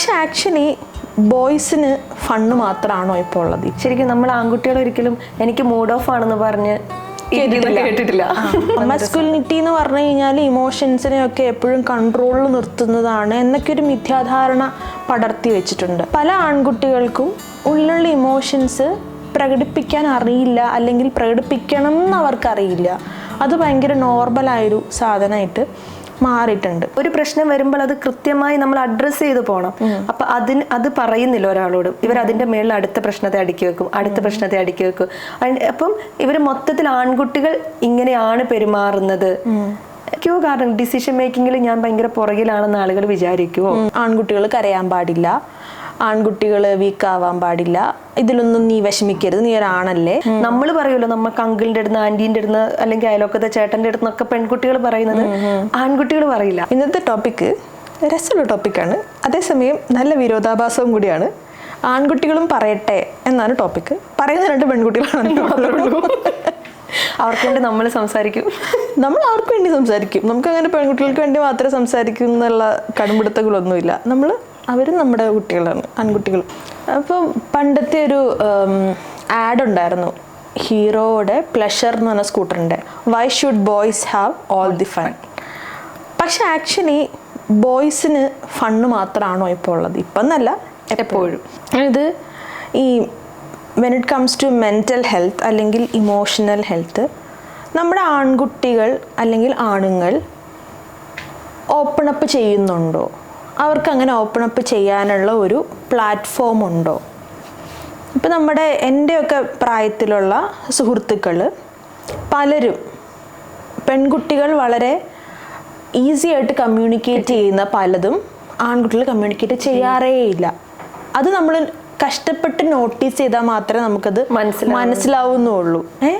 പക്ഷെ ആക്ച്വലി ബോയ്സിന് ഫണ്ണ് മാത്രമാണോ ഇപ്പോൾ ഉള്ളത്? ശരിക്കും നമ്മൾ ആൺകുട്ടികൾ ഒരിക്കലും എനിക്ക് മൂഡ് ഓഫ് ആണെന്ന് പറഞ്ഞ് കേട്ടിട്ടില്ല. മസ്കുലിനിറ്റി എന്ന് പറഞ്ഞു കഴിഞ്ഞാൽ ഇമോഷൻസിനെ ഒക്കെ എപ്പോഴും കൺട്രോളിൽ നിർത്തുന്നതാണ് എന്നൊക്കെ ഒരു മിഥ്യാധാരണ പടർത്തി വെച്ചിട്ടുണ്ട്. പല ആൺകുട്ടികൾക്കും ഉള്ളിലുള്ള ഇമോഷൻസ് പ്രകടിപ്പിക്കാൻ അറിയില്ല അല്ലെങ്കിൽ പ്രകടിപ്പിക്കണം എന്ന് അവർക്കറിയില്ല അത് ഭയങ്കര നോർമലായൊരു സാധനമായിട്ട് മാറിയിട്ടുണ്ട്. ഒരു പ്രശ്നം വരുമ്പോൾ അത് കൃത്യമായി നമ്മൾ അഡ്രസ്സ് ചെയ്ത് പോകണം അപ്പൊ അതിന് അത് പറയുന്നില്ല ഒരാളോട്. ഇവർ അതിന്റെ മേളിൽ അടുത്ത പ്രശ്നത്തെ അടുക്കി വെക്കും അടുത്ത പ്രശ്നത്തെ അടുക്കി വെക്കും. അപ്പം ഇവർ മൊത്തത്തിൽ ആൺകുട്ടികൾ ഇങ്ങനെയാണ് പെരുമാറുന്നത്. ക്യോ കാരണം? ഡിസിഷൻ മേക്കിങ്ങിൽ ഞാൻ ഭയങ്കര പുറകിലാണെന്ന് ആളുകൾ വിചാരിക്കുമോ ആൺകുട്ടികൾ കരയാൻ പാടില്ല. ആൺകുട്ടികൾ വീക്ക് ആവാൻ പാടില്ല. ഇതിലൊന്നും നീ വിഷമിക്കരുത്. നീ ഒരാണല്ലേ. നമ്മൾ പറയുമല്ലോ നമുക്ക് അങ്കിളിന്റെ അടുത്ത് ആന്റീന്റെ അടുത്ത് അല്ലെങ്കിൽ അയലോക്കത്തെ ചേട്ടന്റെ അടുത്ത് നിന്നൊക്കെ പെൺകുട്ടികൾ പറയുന്നത് ആൺകുട്ടികൾ പറയില്ല. ഇന്നത്തെ ടോപ്പിക്ക് രസമുള്ള ടോപ്പിക്കാണ് അതേസമയം നല്ല വിരോധാഭാസവും കൂടിയാണ്. ആൺകുട്ടികളും പറയട്ടെ എന്നാണ് ടോപ്പിക്ക് പറയുന്ന രണ്ട് പെൺകുട്ടികളാണ് അവർക്ക് വേണ്ടി നമ്മൾ സംസാരിക്കും. നമ്മൾ അവർക്ക് വേണ്ടി സംസാരിക്കും? നമുക്ക് അങ്ങനെ പെൺകുട്ടികൾക്ക് വേണ്ടി മാത്രമേ സംസാരിക്കും എന്നുള്ള കടുംപിടുത്തങ്ങളൊന്നുമില്ല. നമ്മൾ അവരും നമ്മുടെ കുട്ടികളാണ് ആൺകുട്ടികൾ അപ്പം പണ്ടത്തെ ഒരു ആഡ് ഉണ്ടായിരുന്നു. ഹീറോയുടെ പ്ലഷർ എന്ന് പറഞ്ഞ സ്കൂട്ടറിന്റെ. Why should boys have all the fun പക്ഷെ ആക്ച്വലി ബോയ്സിന് ഫണ്ണ് മാത്രമാണോ ഇപ്പോൾ ഉള്ളത്? ഇപ്പം എന്നല്ല എപ്പോഴും. ഇത് ഈ when it comes to mental health അല്ലെങ്കിൽ ഇമോഷണൽ ഹെൽത്ത് നമ്മുടെ ആൺകുട്ടികൾ അല്ലെങ്കിൽ ആണുങ്ങൾ ഓപ്പൺ അപ്പ് ചെയ്യുന്നുണ്ടോ? അവർക്ക് അങ്ങനെ ഓപ്പൺ അപ്പ് ചെയ്യാനുള്ള ഒരു പ്ലാറ്റ്ഫോം ഉണ്ടോ? ഇപ്പം നമ്മുടെ എന്റെയൊക്കെ പ്രായത്തിലുള്ള സുഹൃത്തുക്കൾ പലരും പെൺകുട്ടികൾ വളരെ ഈസി ആയിട്ട് കമ്മ്യൂണിക്കേറ്റ് ചെയ്യുന്ന പലതും ആൺകുട്ടികൾ കമ്മ്യൂണിക്കേറ്റ് ചെയ്യാറേ ഇല്ല അത് നമ്മൾ കഷ്ടപ്പെട്ട് നോട്ടീസ് ചെയ്താൽ മാത്രമേ നമുക്കത് മനസ്സിലാവൂ. മനസ്സിലാവുന്നുള്ളൂ. ഏ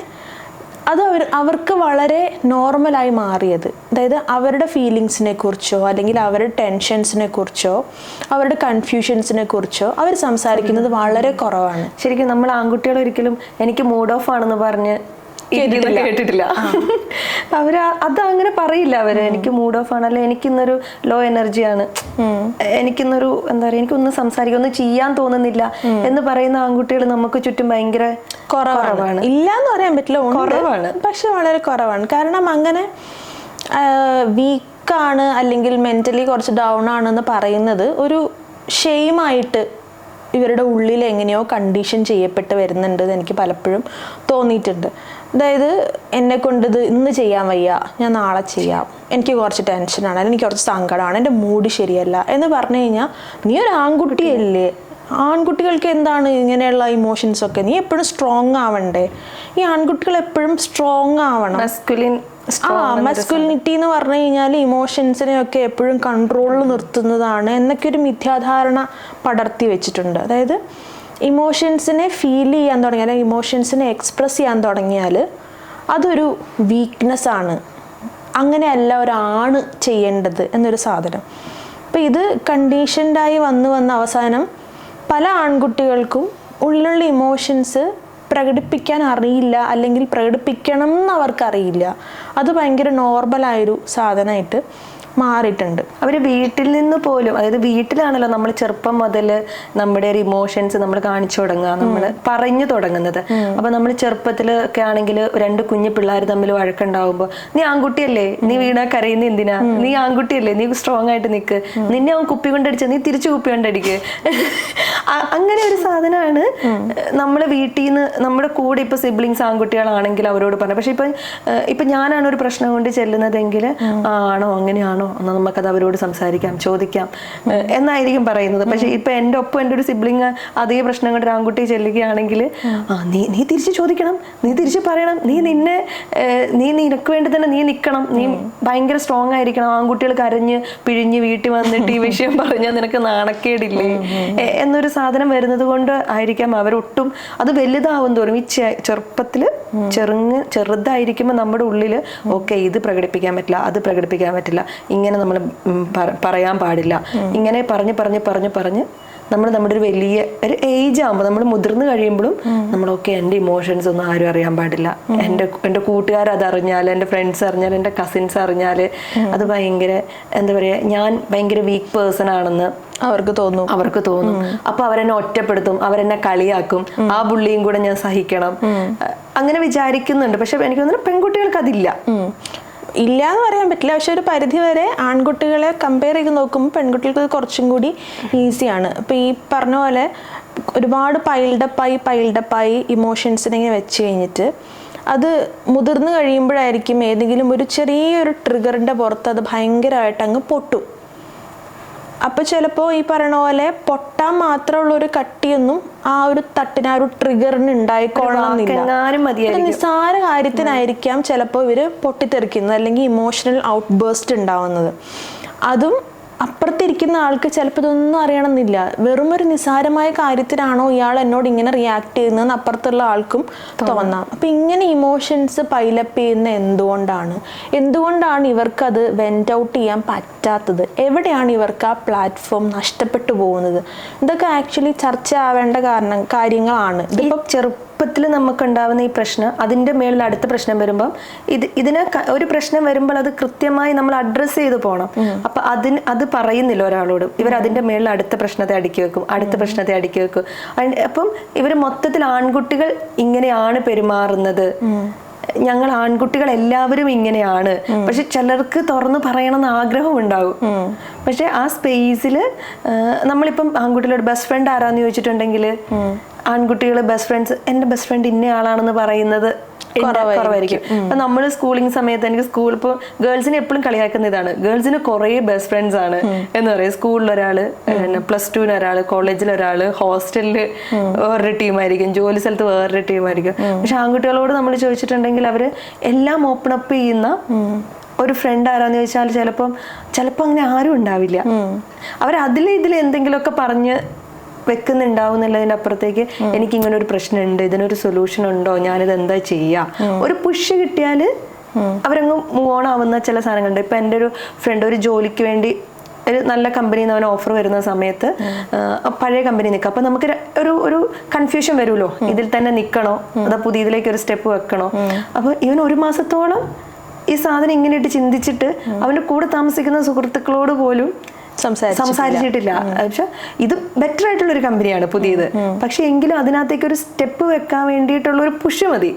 അത് അവർ അവർക്ക് വളരെ നോർമലായി മാറിയത്. അതായത് അവരുടെ ഫീലിങ്സിനെ കുറിച്ചോ അല്ലെങ്കിൽ അവരുടെ ടെൻഷൻസിനെ കുറിച്ചോ അവരുടെ കൺഫ്യൂഷൻസിനെ കുറിച്ചോ അവർ സംസാരിക്കുന്നത് വളരെ കുറവാണ്. ശരിക്കും നമ്മൾ ആൺകുട്ടികൾ ഒരിക്കലും എനിക്ക് മൂഡ് ഓഫ് ആണെന്ന് പറഞ്ഞ് ഇരിക്കുന്നത് കേട്ടിട്ടില്ല. അവർ അത് അങ്ങനെ പറയില്ല അവർ. എനിക്ക് മൂഡ് ഓഫ് ആണ്. അല്ലെ എനിക്കിന്നൊരു ലോ എനർജിയാണ് എനിക്കിന്നൊരു എന്താ പറയാ എനിക്കൊന്നും സംസാരിക്കാൻ ഒന്നും ചെയ്യാൻ തോന്നുന്നില്ല എന്ന് പറയുന്ന ആൺകുട്ടികൾ നമുക്ക് ചുറ്റും ഭയങ്കര കുറവാണ്. ഇല്ല എന്ന് പറയാൻ പറ്റില്ല. കുറവാണ്. പക്ഷെ വളരെ കുറവാണ്. കാരണം അങ്ങനെ വീക്കാണ് അല്ലെങ്കിൽ മെന്റലി കുറച്ച് ഡൗൺ ആണെന്ന് പറയുന്നത് ഒരു ഷെയിമായിട്ട് ഇവരുടെ ഉള്ളിൽ എങ്ങനെയോ കണ്ടീഷൻ ചെയ്യപ്പെട്ട് വരുന്നുണ്ട് എന്ന് എനിക്ക് പലപ്പോഴും തോന്നിയിട്ടുണ്ട്. അതായത് എന്നെ കൊണ്ട് ഇത് ഇന്ന് ചെയ്യാൻ വയ്യ ഞാൻ നാളെ ചെയ്യാം. എനിക്ക് കുറച്ച് ടെൻഷനാണ് അല്ലെങ്കിൽ എനിക്ക് കുറച്ച് സങ്കടമാണ് എന്റെ മൂഡ് ശരിയല്ല എന്ന് പറഞ്ഞു കഴിഞ്ഞാൽ നീ ഒരു ആൺകുട്ടിയല്ലേ? ആൺകുട്ടികൾക്ക് എന്താണ് ഇങ്ങനെയുള്ള ഇമോഷൻസ് ഒക്കെ? നീ എപ്പോഴും സ്ട്രോങ് ആവണ്ടേ? ഈ ആൺകുട്ടികൾ എപ്പോഴും സ്ട്രോങ് ആവണം. ആ മസ്കുലിനിറ്റി എന്ന് പറഞ്ഞു കഴിഞ്ഞാൽ ഇമോഷൻസിനെ ഒക്കെ എപ്പോഴും കൺട്രോളിൽ നിർത്തുന്നതാണ് എന്നൊക്കെ ഒരു മിഥ്യാധാരണ പടർത്തി വെച്ചിട്ടുണ്ട്. അതായത് ഇമോഷൻസിനെ ഫീൽ ചെയ്യാൻ തുടങ്ങിയാൽ ഇമോഷൻസിനെ എക്സ്പ്രസ് ചെയ്യാൻ തുടങ്ങിയാൽ അതൊരു വീക്ക്നെസ് ആണ്. അങ്ങനെയല്ല ഒരാണ് ചെയ്യേണ്ടത് എന്നൊരു സാധനം. അപ്പോൾ ഇത് കണ്ടീഷൻഡായി വന്നു വന്ന അവസാനം പല ആൺകുട്ടികൾക്കും ഉള്ളിലുള്ള ഇമോഷൻസ് പ്രകടിപ്പിക്കാൻ അറിയില്ല അല്ലെങ്കിൽ പ്രകടിപ്പിക്കണം എന്ന് അവർക്കറിയില്ല. അത് ഭയങ്കര നോർമലായൊരു സാധനമായിട്ട് മാറിയിട്ടുണ്ട്. അവർ വീട്ടിൽ നിന്ന് പോലും അതായത് വീട്ടിലാണല്ലോ നമ്മൾ ചെറുപ്പം മുതൽ നമ്മുടെ ഒരു ഇമോഷൻസ് നമ്മൾ കാണിച്ചു തുടങ്ങുക നമ്മൾ പറഞ്ഞു തുടങ്ങുന്നത്. അപ്പൊ നമ്മൾ ചെറുപ്പത്തിലൊക്കെ ആണെങ്കിൽ രണ്ട് കുഞ്ഞു പിള്ളേർ തമ്മിൽ വഴക്കുണ്ടാവുമ്പോൾ നീ ആൺകുട്ടിയല്ലേ? നീ വീണ കരയുന്ന എന്തിനാ? നീ ആൺകുട്ടിയല്ലേ? നീ സ്ട്രോങ് ആയിട്ട് നിൽക്ക് നിന്നെ അവൻ കുപ്പി കൊണ്ടടിച്ച നീ തിരിച്ചു കുപ്പി കൊണ്ടടിക്ക്. അങ്ങനെ ഒരു സാധനമാണ് നമ്മൾ വീട്ടിൽ നിന്ന് നമ്മുടെ കൂടെ ഇപ്പൊ സിബ്ലിങ്സ് ആൺകുട്ടികളാണെങ്കിൽ അവരോട് പറഞ്ഞു പക്ഷെ ഇപ്പൊ ഇപ്പൊ ഞാനാണ് ഒരു പ്രശ്നം കൊണ്ട് ചെല്ലുന്നതെങ്കിൽ ആണോ? അങ്ങനെയാണോ? എന്നാൽ നമുക്കത് അവരോട് സംസാരിക്കാം ചോദിക്കാം. എന്നായിരിക്കും പറയുന്നത്. പക്ഷെ ഇപ്പൊ എന്റെ ഒപ്പം എന്റെ ഒരു സിബ്ലിങ് അതേ പ്രശ്നം കൊണ്ട് ആൺകുട്ടി ചെല്ലുകയാണെങ്കിൽ ആ നീ നീ തിരിച്ച് ചോദിക്കണം നീ തിരിച്ച് പറയണം നീ നിന്നെ നീ നിനക്ക് വേണ്ടി തന്നെ നീ നിൽക്കണം നീ ഭയങ്കര സ്ട്രോങ് ആയിരിക്കണം ആൺകുട്ടികൾ കരഞ്ഞ് പിഴിഞ്ഞ് വീട്ടിൽ വന്നിട്ട് ഈ വിഷയം പറഞ്ഞാൽ നിനക്ക് നാണക്കേടില്ലേ? എന്നൊരു സാധനം വരുന്നത് കൊണ്ട് ആയിരിക്കാം അവരൊട്ടും അത് വലുതാവും തോറും. ഈ ചെ- ചെറുപ്പത്തിൽ ചെറുങ്ങ് ചെറുതായിരിക്കുമ്പോൾ നമ്മുടെ ഉള്ളിൽ ഓക്കെ ഇത് പ്രകടിപ്പിക്കാൻ പറ്റില്ല അത് പ്രകടിപ്പിക്കാൻ പറ്റില്ല. ഇങ്ങനെ നമ്മൾ പറയാൻ പാടില്ല. ഇങ്ങനെ പറഞ്ഞ് പറഞ്ഞ് പറഞ്ഞ് പറഞ്ഞ് നമ്മൾ നമ്മുടെ ഒരു വലിയ ഒരു ഏജ് ആകുമ്പോൾ നമ്മൾ മുതിർന്നു കഴിയുമ്പോഴും നമ്മളൊക്കെ എന്റെ ഇമോഷൻസ് ഒന്നും ആരും അറിയാൻ പാടില്ല. എന്റെ എന്റെ കൂട്ടുകാർ അത് അറിഞ്ഞാൽ എന്റെ ഫ്രണ്ട്സ് അറിഞ്ഞാൽ എന്റെ കസിൻസ് അറിഞ്ഞാൽ അത് ഭയങ്കര എന്താ പറയുക ഞാൻ ഭയങ്കര വീക്ക് പേഴ്സൺ ആണെന്ന് അവർക്ക് തോന്നും. അവർക്ക് തോന്നും. അപ്പൊ അവരെന്നെ ഒറ്റപ്പെടുത്തും അവരെന്നെ കളിയാക്കും. ആ ബുള്ളിയും കൂടെ ഞാൻ സഹിക്കണം. അങ്ങനെ വിചാരിക്കുന്നുണ്ട്. പക്ഷെ എനിക്ക് തോന്നുന്നു പെൺകുട്ടികൾക്ക് അതില്ല. ഇല്ല എന്ന് പറയാൻ പറ്റില്ല. പക്ഷെ ഒരു പരിധി വരെ ആൺകുട്ടികളെ കമ്പയർ ചെയ്ത് നോക്കുമ്പോൾ പെൺകുട്ടികൾക്ക് കുറച്ചും കൂടി ഈസിയാണ് ഇപ്പം ഈ പറഞ്ഞ പോലെ ഒരുപാട് പൈൽഡപ്പായി പൈൽഡപ്പായി ഇമോഷൻസിനെ വെച്ച് കഴിഞ്ഞിട്ട് അത് മുതിർന്നു കഴിയുമ്പോഴായിരിക്കും ഏതെങ്കിലും ഒരു ചെറിയൊരു ട്രിഗറിന്റെ പുറത്ത് അത് ഭയങ്കരമായിട്ട് അങ്ങ് പൊട്ടും. അപ്പോൾ ചിലപ്പോൾ ഈ പറയണ പോലെ പൊട്ടാൻ മാത്രമുള്ള ഒരു കട്ടിയൊന്നും ആ ഒരു തട്ടിന് ആ ഒരു ട്രിഗറിന് ഉണ്ടായിക്കൊള്ളണമെന്നില്ല നിസ്സാര കാര്യത്തിനായിരിക്കാം ചിലപ്പോൾ ഇവർ പൊട്ടിത്തെറിക്കുന്നത് അല്ലെങ്കിൽ ഇമോഷണൽ ഔട്ട് ബേസ്റ്റ് ഉണ്ടാവുന്നത്. അതും അപ്പുറത്തിരിക്കുന്ന ആൾക്ക് ചിലപ്പോൾ ഇതൊന്നും അറിയണമെന്നില്ല. വെറും ഒരു നിസ്സാരമായ കാര്യത്തിനാണോ ഇയാൾ എന്നോട് ഇങ്ങനെ റിയാക്ട് ചെയ്യുന്നതെന്ന് അപ്പുറത്തുള്ള ആൾക്കും തോന്നാം. അപ്പം ഇങ്ങനെ ഇമോഷൻസ് പൈലപ്പ് ചെയ്യുന്ന എന്തുകൊണ്ടാണ്? എന്തുകൊണ്ടാണ് ഇവർക്കത് വെന്റ് ഔട്ട് ചെയ്യാൻ പറ്റാത്തത്? എവിടെയാണ് ഇവർക്ക് ആ പ്ലാറ്റ്ഫോം നഷ്ടപ്പെട്ടു പോകുന്നത്? ഇതൊക്കെ ആക്ച്വലി ചർച്ച ആവേണ്ട കാരണം കാര്യങ്ങളാണ്. ഈ ചെറുപ്പത്തിൽ നമുക്ക് ഉണ്ടാവുന്ന ഈ പ്രശ്നം അതിന്റെ മേളിൽ അടുത്ത പ്രശ്നം വരുമ്പം ഇത് ഇതിന് ഒരു പ്രശ്നം വരുമ്പോൾ അത് കൃത്യമായി നമ്മൾ അഡ്രസ്സ് ചെയ്ത് പോകണം അപ്പം അതിന് അത് പറയുന്നില്ല ഒരാളോട്. ഇവർ അതിന്റെ മേളിൽ അടുത്ത പ്രശ്നത്തെ അടുക്കി വെക്കും അടുത്ത പ്രശ്നത്തെ അടുക്കി വെക്കും. അപ്പം ഇവർ മൊത്തത്തിൽ ആൺകുട്ടികൾ ഇങ്ങനെയാണ് പെരുമാറുന്നത്. ഞങ്ങൾ ആൺകുട്ടികൾ എല്ലാവരും ഇങ്ങനെയാണ്. പക്ഷെ ചിലർക്ക് തുറന്നു പറയണമെന്ന് ആഗ്രഹം ഉണ്ടാകും പക്ഷെ ആ സ്പേസിൽ നമ്മളിപ്പം ആൺകുട്ടികളോട് ബെസ്റ്റ് ഫ്രണ്ട് ആരാന്ന് ചോദിച്ചിട്ടുണ്ടെങ്കിൽ ആൺകുട്ടികൾ ബെസ്റ്റ് ഫ്രണ്ട്സ് എന്റെ ബെസ്റ്റ് ഫ്രണ്ട് ഇന്ന ആളാണെന്ന് പറയുന്നത് കുറവായിരിക്കും. അപ്പൊ നമ്മൾ സ്കൂളിംഗ് സമയത്ത് എനിക്ക് സ്കൂൾ ഇപ്പോൾ ഗേൾസിനെ എപ്പോഴും കളിയാക്കുന്ന ഇതാണ്. ഗേൾസിന് കുറേ ബെസ്റ്റ് ഫ്രണ്ട്സ് ആണ്. എന്ന് പറയും. സ്കൂളിൽ ഒരാൾ പ്ലസ് ടുവിന് ഒരാൾ കോളേജിൽ ഒരാൾ ഹോസ്റ്റലിൽ വേറൊരു ടീമായിരിക്കും ജോലി സ്ഥലത്ത് വേറൊരു ടീമായിരിക്കും പക്ഷെ ആൺകുട്ടികളോട് നമ്മൾ ചോദിച്ചിട്ടുണ്ടെങ്കിൽ അവർ എല്ലാം ഓപ്പൺ അപ്പ് ചെയ്യുന്ന ഒരു ഫ്രണ്ട് ആരാന്ന് ചോദിച്ചാൽ ചിലപ്പം ചിലപ്പോ അങ്ങനെ ആരും ഉണ്ടാവില്ല. അവർ അതിൽ ഇതിൽ എന്തെങ്കിലുമൊക്കെ പറഞ്ഞ് വെക്കുന്നുണ്ടാവും എന്നുള്ളതിന്റെ അപ്പുറത്തേക്ക് എനിക്ക് ഇങ്ങനെ ഒരു പ്രശ്നമുണ്ട് ഇതിനൊരു സൊല്യൂഷൻ ഉണ്ടോ ഞാനിത് എന്താ ചെയ്യാ? ഒരു പുഷ് കിട്ടിയാൽ അവരങ്ങ് മൂവ് ഓൺ ആവുന്ന ചില സാധനങ്ങളുണ്ട്. ഇപ്പൊ എന്റെ ഒരു ഫ്രണ്ട് ഒരു ജോലിക്ക് വേണ്ടി ഒരു നല്ല കമ്പനിയിൽ നിന്ന് അവൻ ഓഫർ വരുന്ന സമയത്ത് പഴയ കമ്പനി നിൽക്കുക അപ്പൊ നമുക്ക് ഒരു ഒരു കൺഫ്യൂഷൻ വരുമല്ലോ. ഇതിൽ തന്നെ നിൽക്കണോ അതാ പുതിയതിലേക്ക് ഒരു സ്റ്റെപ്പ് വെക്കണോ? അപ്പൊ ഇവൻ ഒരു മാസത്തോളം ഈ സാധനം ഇങ്ങനെയിട്ട് ചിന്തിച്ചിട്ട് അവന്റെ കൂടെ താമസിക്കുന്ന സുഹൃത്തുക്കളോട് പോലും സംസാരിച്ചിട്ടില്ല. പക്ഷെ ഇത് ബെറ്റർ ആയിട്ടുള്ള ഒരു കമ്പനിയാണ് പുതിയത്. പക്ഷെ എങ്കിലും അതിനകത്തേക്ക് ഒരു സ്റ്റെപ്പ് വെക്കാൻ വേണ്ടിയിട്ടുള്ള ഒരു പുഷ് മതി.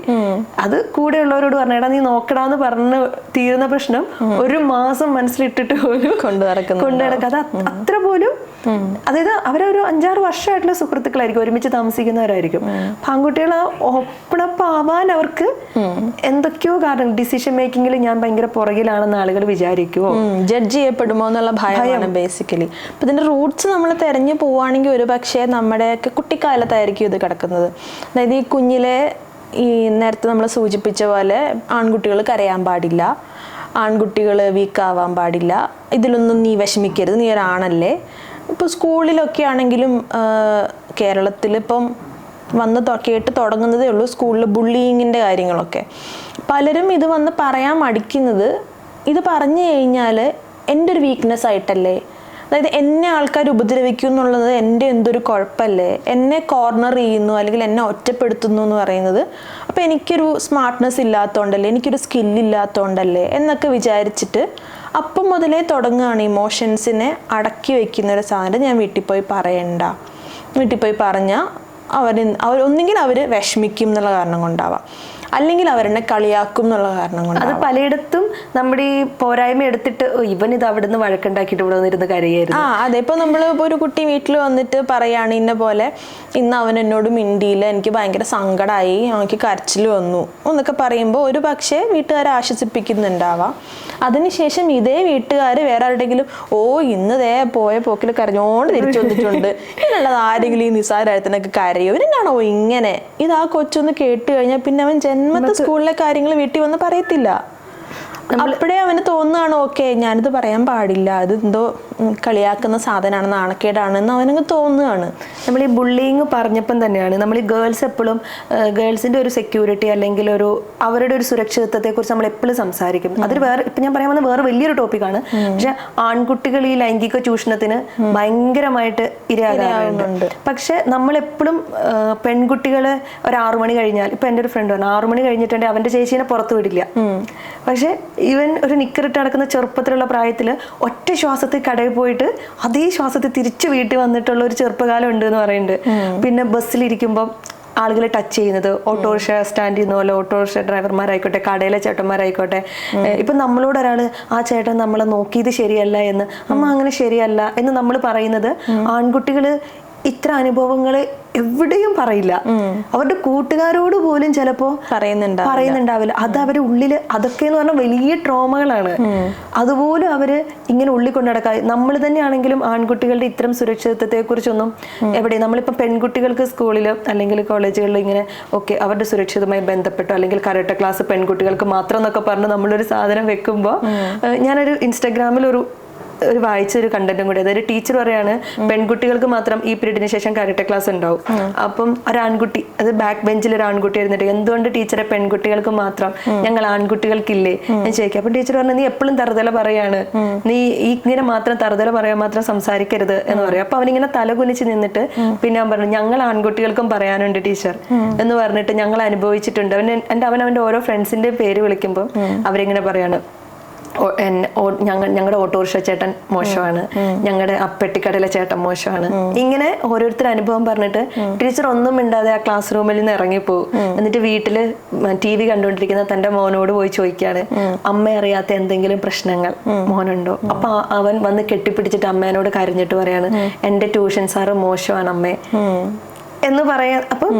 അത് കൂടെയുള്ളവരോട് പറഞ്ഞേടാ നീ നോക്കടാന്ന് പറഞ്ഞ് തീരുന്ന പ്രശ്നം ഒരു മാസം മനസ്സിലിട്ടിട്ട് പോലും കൊണ്ടു നടക്കുന്നു കൊണ്ടു നടക്കുക അത് അത് അത്ര പോലും അതായത് അവരൊരു അഞ്ചാറ് വർഷമായിട്ടുള്ള സുഹൃത്തുക്കളായിരിക്കും ഒരുമിച്ച് താമസിക്കുന്നവരായിരിക്കും. പെൺകുട്ടികൾ ആൺകുട്ടികൾ ഓപ്പണപ്പ് ആവാൻ അവർക്ക് എന്തൊക്കെയോ കാരണം ഡിസിഷൻ മേക്കിങ്ങിൽ ഞാൻ ഭയങ്കര പുറകിലാണെന്ന് ആളുകൾ വിചാരിക്കുമോ ജഡ്ജ് ചെയ്യപ്പെടുമോ എന്നുള്ള ഭയമാണ് ബേസിക്കലി അപ്പം ഇതിന്റെ റൂട്ട്സ് നമ്മൾ തെരഞ്ഞു പോവാണെങ്കിൽ ഒരു പക്ഷേ നമ്മുടെയൊക്കെ കുട്ടിക്കാലത്തായിരിക്കും ഇത് കിടക്കുന്നത്. അതായത് ഈ കുഞ്ഞിലെ ഈ നേരത്തെ നമ്മൾ സൂചിപ്പിച്ച പോലെ ആൺകുട്ടികൾ കരയാൻ പാടില്ല ആൺകുട്ടികൾ വീക്കാവാൻ പാടില്ല ഇതിലൊന്നും നീ വിഷമിക്കരുത് നീ ഒരാണല്ലേ. ഇപ്പോൾ സ്കൂളിലൊക്കെ ആണെങ്കിലും കേരളത്തിൽ ഇപ്പം വന്ന് കേട്ട് തുടങ്ങുന്നതേ ഉള്ളൂ സ്കൂളിൽ ബുള്ളിയിങ്ങിന്റെ കാര്യങ്ങളൊക്കെ. പലരും ഇത് വന്ന് പറയാൻ മടിക്കുന്നത് ഇത് പറഞ്ഞു കഴിഞ്ഞാൽ എന്റെ ഒരു വീക്ക്നെസ് ആയിട്ടല്ലേ? അതായത് എന്നെ ആൾക്കാർ ഉപദ്രവിക്കും എന്നുള്ളത് എന്റെ എന്തൊരു കുഴപ്പമല്ലേ എന്നെ കോർണർ ചെയ്യുന്നു അല്ലെങ്കിൽ എന്നെ ഒറ്റപ്പെടുത്തുന്നു എന്ന് പറയുന്നത് അപ്പോൾ എനിക്കൊരു സ്മാർട്ട്നെസ് ഇല്ലാത്തതുകൊണ്ടല്ലേ എനിക്കൊരു സ്കില്ലില്ലാത്തതുകൊണ്ടല്ലേ എന്നൊക്കെ വിചാരിച്ചിട്ട് അപ്പം മുതലേ തുടങ്ങുകയാണ് ഇമോഷൻസിനെ അടക്കി വെക്കുന്ന ഒരു സാധനം. ഞാൻ വീട്ടിൽ പോയി പറയണ്ട. വീട്ടിൽ പോയി പറഞ്ഞാൽ അവർ അവർ ഒന്നുകിൽ അവർ വിഷമിക്കും എന്നുള്ള കാരണം കൊണ്ടാവാം. അല്ലെങ്കിൽ അവരെന്നെ കളിയാക്കും എന്നുള്ള കാരണം കൊണ്ട് അത് പലയിടത്തും നമ്മുടെ ഈ പോരായ്മ എടുത്തിട്ട് "ഓ, ഇവൻ ഇത് അവിടെ നിന്ന് വഴക്കുണ്ടാക്കിയിട്ട് ഇവിടെ വന്നിരുന്ന് കരയായിരുന്നു. ആ അതെ. ഇപ്പൊ നമ്മൾ ഒരു കുട്ടി വീട്ടിൽ വന്നിട്ട് പറയാണ് ഇന്ന പോലെ ഇന്ന് അവൻ എന്നോട് മിണ്ടിയില്ല. എനിക്ക് ഭയങ്കര സങ്കടമായി അവനക്ക് കരച്ചിൽ വന്നു. എന്നൊക്കെ പറയുമ്പോൾ ഒരു പക്ഷേ വീട്ടുകാരെ ആശ്വസിപ്പിക്കുന്നുണ്ടാവാം. അതിനുശേഷം ഇതേ വീട്ടുകാർ വേറെ ആരുടെങ്കിലും ഓ ഇന്ന് ദേ പോയ പോക്കിൽ കരഞ്ഞോണ്ട് തിരിച്ചു വന്നിട്ടുണ്ട്. ഇങ്ങനെയുള്ളത് ആരെങ്കിലും ഈ നിസ്സാരത്തിനൊക്കെ കരയോ. ഇവരെന്നാണോ ഇങ്ങനെ? ഇത് ആ കൊച്ചൊന്ന് കേട്ട് കഴിഞ്ഞാൽ പിന്നെ അവൻ ജന്മത്തെ സ്കൂളിലെ കാര്യങ്ങൾ വീട്ടിൽ വന്ന് പറയത്തില്ല. അപ്പോഴേ അവന് തോന്നുകയാണ് ഓക്കെ ഞാനിത് പറയാൻ പാടില്ല. അത് എന്തോ കളിയാക്കുന്ന സാധനമാണ് നാണക്കേടാണെന്ന് അവനങ്ങ് തോന്നുകയാണ്. നമ്മൾ ഈ ബുള്ളിങ് പറഞ്ഞപ്പം തന്നെയാണ് നമ്മൾ ഈ ഗേൾസ് എപ്പോഴും ഗേൾസിന്റെ ഒരു സെക്യൂരിറ്റി അല്ലെങ്കിൽ ഒരു അവരുടെ ഒരു സുരക്ഷിതത്വത്തെ കുറിച്ച് നമ്മൾ എപ്പോഴും സംസാരിക്കും. അതൊരു വേറെ ഇപ്പൊ ഞാൻ പറയാൻ വന്ന വേറെ വലിയൊരു ടോപ്പിക്കാണ് പക്ഷെ ആൺകുട്ടികൾ ഈ ലൈംഗിക ചൂഷണത്തിന് ഭയങ്കരമായിട്ട് ഇരയാകാറുണ്ട്. പക്ഷെ നമ്മൾ എപ്പോഴും പെൺകുട്ടികളെ ഒരു ആറു മണി കഴിഞ്ഞാൽ ഇപ്പൊ എന്റെ ഒരു ഫ്രണ്ട് പറഞ്ഞു ആറു മണി കഴിഞ്ഞിട്ടുണ്ടെങ്കിൽ അവന്റെ ചേച്ചീനെ പുറത്തു വിടില്ല. പക്ഷെ ഇവൻ ഒരു നിക്കറിട്ട് നടക്കുന്ന ചെറുപ്പത്തിലുള്ള പ്രായത്തിൽ ഒറ്റ ശ്വാസത്തിൽ കടയിൽ പോയിട്ട് അതേ ശ്വാസത്തിൽ തിരിച്ചു വീട്ടിൽ വന്നിട്ടുള്ള ഒരു ചെറുപ്പകാലം ഉണ്ട് എന്ന് പറയുന്നുണ്ട് പിന്നെ ബസ്സിലിരിക്കുമ്പോൾ ആളുകളെ ടച്ച് ചെയ്യുന്നത് ഓട്ടോറിക്ഷ സ്റ്റാൻഡിൽ നിന്ന് പോലെ ഓട്ടോറിക്ഷ ഡ്രൈവർമാരായിക്കോട്ടെ കടയിലെ ചേട്ടന്മാരായിക്കോട്ടെ. ഇപ്പം നമ്മളോട് ഒരാൾ ആ ചേട്ടൻ നമ്മളെ നോക്കിയത് ശരിയല്ല എന്ന് അമ്മ അങ്ങനെ ശരിയല്ല എന്ന് നമ്മൾ പറയുന്നത് ആൺകുട്ടികൾ ഇത്ര അനുഭവങ്ങൾ എവിടെയും പറയില്ല. അവരുടെ കൂട്ടുകാരോട് പോലും ചിലപ്പോ പറയുന്നുണ്ട് പറയുന്നുണ്ടാവില്ല. അത് അവരുടെ ഉള്ളിൽ അതൊക്കെ എന്ന് പറഞ്ഞാൽ വലിയ ട്രോമകളാണ്. അതുപോലും അവർ ഇങ്ങനെ ഉള്ളിൽ കൊണ്ട് നടക്കുക നമ്മൾ തന്നെയാണെങ്കിലും ആൺകുട്ടികളുടെ ഇത്തരം സുരക്ഷിതത്വത്തെ കുറിച്ചൊന്നും എവിടെ നമ്മളിപ്പോ പെൺകുട്ടികൾക്ക് സ്കൂളിൽ അല്ലെങ്കിൽ കോളേജുകളിൽ ഇങ്ങനെ ഓക്കെ അവരുടെ സുരക്ഷിതമായി ബന്ധപ്പെട്ടോ അല്ലെങ്കിൽ കരട്ട ക്ലാസ് പെൺകുട്ടികൾക്ക് മാത്രം എന്നൊക്കെ പറഞ്ഞ് നമ്മളൊരു സാധനം വെക്കുമ്പോൾ ഞാനൊരു ഇൻസ്റ്റാഗ്രാമിൽ ഒരു ഒരു വായിച്ച ഒരു കണ്ടന്റും കൂടി. അതായത് ടീച്ചർ പറയാണ് പെൺകുട്ടികൾക്ക് മാത്രം ഈ പീരീഡിന് ശേഷം കരാട്ടെ ക്ലാസ് ഉണ്ടാവും. അപ്പം ഒരാൺകുട്ടി അത് ബാക്ക് ബെഞ്ചിൽ ഒരു ആൺകുട്ടി ഇരുന്നിട്ട് എന്തുകൊണ്ട് ടീച്ചറെ പെൺകുട്ടികൾക്ക് മാത്രം ഞങ്ങൾ ആൺകുട്ടികൾക്കില്ലേ? ഞാൻ ചോദിക്കാം. അപ്പൊ ടീച്ചർ പറഞ്ഞു നീ എപ്പോഴും തറുതല പറയാണ്. നീ ഈ ഇങ്ങനെ മാത്രം തറുതല പറയാൻ മാത്രം സംസാരിക്കരുത് എന്ന് പറയും. അപ്പൊ അവനിങ്ങനെ തലകുനിച്ച് നിന്നിട്ട് പിന്നെ അവൻ പറഞ്ഞു ഞങ്ങൾ ആൺകുട്ടികൾക്കും പറയാനുണ്ട് ടീച്ചർ എന്ന് പറഞ്ഞിട്ട് ഞങ്ങൾ അനുഭവിച്ചിട്ടുണ്ട്. അവൻ എന്റെ അവൻ അവന്റെ ഓരോ ഫ്രണ്ട്സിന്റെ പേര് വിളിക്കുമ്പോൾ അവരിങ്ങനെ പറയാണ് ഞങ്ങൾ ഞങ്ങളുടെ ഓട്ടോറിക്ഷ ചേട്ടൻ മോശമാണ്. ഞങ്ങളുടെ അപ്പെട്ടിക്കടയിലെ ചേട്ടൻ മോശമാണ്. ഇങ്ങനെ ഓരോരുത്തർ അനുഭവം പറഞ്ഞിട്ട് ടീച്ചർ ഒന്നും മിണ്ടാതെ ആ ക്ലാസ് റൂമിൽ നിന്ന് ഇറങ്ങിപ്പോവും എന്നിട്ട് വീട്ടിൽ ടി വി കണ്ടുകൊണ്ടിരിക്കുന്ന തന്റെ മോനോട് പോയി ചോദിക്കാണ് അമ്മ അറിയാത്ത എന്തെങ്കിലും പ്രശ്നങ്ങൾ മോനുണ്ടോ? അപ്പൊ അവൻ വന്ന് കെട്ടിപ്പിടിച്ചിട്ട് അമ്മേനോട് കരഞ്ഞിട്ട് പറയാണ് എന്റെ ട്യൂഷൻ സാറ് മോശമാണ് അമ്മേ. എന്ന് പറയാ അപ്പം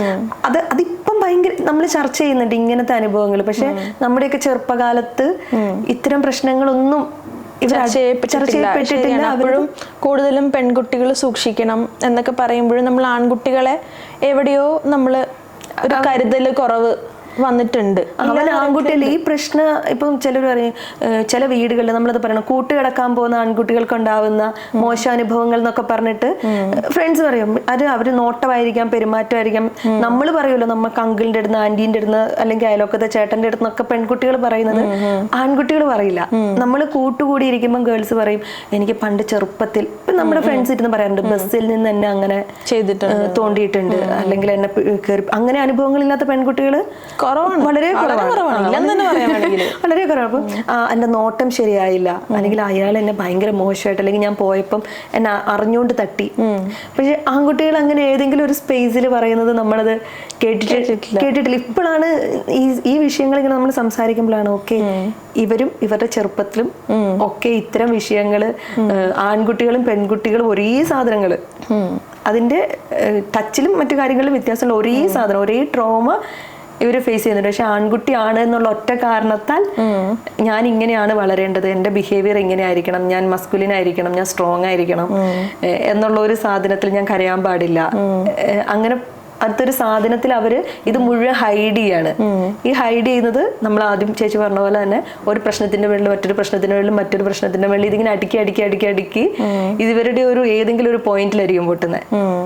അത് അതിപ്പം ഭയങ്കര നമ്മൾ ചർച്ച ചെയ്യുന്നുണ്ട് ഇങ്ങനത്തെ അനുഭവങ്ങൾ. പക്ഷെ നമ്മുടെയൊക്കെ ചെറുപ്പകാലത്ത് ഇത്തരം പ്രശ്നങ്ങളൊന്നും ചെയ്യപ്പെട്ടിട്ടില്ല. അപ്പോഴും കൂടുതലും പെൺകുട്ടികൾ സൂക്ഷിക്കണം എന്നൊക്കെ പറയുമ്പോഴും നമ്മൾ ആൺകുട്ടികളെ എവിടെയോ നമ്മൾ ഒരു കരുതൽ കുറവ് വന്നിട്ടുണ്ട്. അവൻ ആൺകുട്ടികൾ ഈ പ്രശ്നം ഇപ്പം ചിലർ പറയും ചില വീടുകളിൽ നമ്മളത് പറയണം കൂട്ടുകിടക്കാൻ പോകുന്ന ആൺകുട്ടികൾക്ക് ഉണ്ടാവുന്ന മോശം അനുഭവങ്ങൾ എന്നൊക്കെ പറഞ്ഞിട്ട് ഫ്രണ്ട്സ് പറയും അത് അവർ നോട്ടമായിരിക്കാം പെരുമാറ്റമായിരിക്കാം. നമ്മൾ പറയുമല്ലോ നമുക്ക് അങ്കിളിന്റെ അടുത്ത് ആന്റീന്റെ അടുത്ത് അല്ലെങ്കിൽ അയലോക്കത്തെ ചേട്ടന്റെ അടുത്ത് നിന്നൊക്കെ പെൺകുട്ടികൾ പറയുന്നത്. ആൺകുട്ടികൾ പറയില്ല. നമ്മൾ കൂട്ടുകൂടി ഇരിക്കുമ്പോൾ ഗേൾസ് പറയും എനിക്ക് പണ്ട് ചെറുപ്പത്തിൽ ഇപ്പം നമ്മുടെ ഫ്രണ്ട്സ് ഇരുന്ന് പറയാറുണ്ട് ബസ്സിൽ നിന്ന് തന്നെ അങ്ങനെ ചെയ്തിട്ടുണ്ട്. തോണ്ടിയിട്ടുണ്ട് അല്ലെങ്കിൽ എന്നെ അങ്ങനെ അനുഭവങ്ങളില്ലാത്ത പെൺകുട്ടികൾ കുറവാണ്. വളരെ കുറവാണ്. ഇല്ലെന്ന് തന്നെ വളരെ കുറവാണ്. അപ്പം ആ, എന്റെ നോട്ടം ശരിയായില്ല. അല്ലെങ്കിൽ അയാൾ എന്നെ ഭയങ്കര മോശമായിട്ട് അല്ലെങ്കിൽ ഞാൻ പോയപ്പം എന്നെ അറിഞ്ഞുകൊണ്ട് തട്ടി. പക്ഷെ ആൺകുട്ടികൾ അങ്ങനെ ഏതെങ്കിലും ഒരു സ്പേസിൽ പറയുന്നത് നമ്മളത് കേട്ടിട്ട് കേട്ടിട്ടില്ല. ഇപ്പോഴാണ് ഈ ഈ വിഷയങ്ങൾ ഇങ്ങനെ നമ്മൾ സംസാരിക്കുമ്പോഴാണ് ഓക്കെ ഇവരും ഇവരുടെ ചെറുപ്പത്തിലും ഒക്കെ ഇത്തരം വിഷയങ്ങൾ ആൺകുട്ടികളും പെൺകുട്ടികളും ഒരേ സാധനങ്ങൾ അതിന്റെ ടച്ചിലും മറ്റു കാര്യങ്ങളിലും വ്യത്യാസമുള്ള ഒരേ സാധനം ഒരേ ട്രോമ ഇവർ ഫേസ് ചെയ്യുന്നുണ്ട്. പക്ഷെ ആൺകുട്ടിയാണ് എന്നുള്ള ഒറ്റ കാരണത്താൽ ഞാൻ ഇങ്ങനെയാണ് വളരേണ്ടത്. എന്റെ ബിഹേവിയർ ഇങ്ങനെ ആയിരിക്കണം ഞാൻ മസ്കുലിൻ ആയിരിക്കണം. ഞാൻ സ്ട്രോങ് ആയിരിക്കണം. എന്നുള്ള ഒരു സാധനത്തിൽ ഞാൻ കരയാൻ പാടില്ല. അങ്ങനെ അടുത്തൊരു സാധനത്തിൽ അവർ ഇത് മുഴുവൻ ഹൈഡ് ചെയ്യാണ്. ഈ ഹൈഡ് ചെയ്യുന്നത് നമ്മൾ ആദ്യം ചേച്ചി പറഞ്ഞ പോലെ തന്നെ ഒരു പ്രശ്നത്തിന്റെ മേളിൽ മറ്റൊരു പ്രശ്നത്തിന്റെ മേളിൽ മറ്റൊരു പ്രശ്നത്തിന്റെ മേളിൽ ഇതിങ്ങനെ അടുക്കി അടുക്കി അടുക്കി അടുക്കി ഇവരുടെ ഒരു ഏതെങ്കിലും ഒരു പോയിന്റിലായിരിക്കും പൊട്ടുന്നത്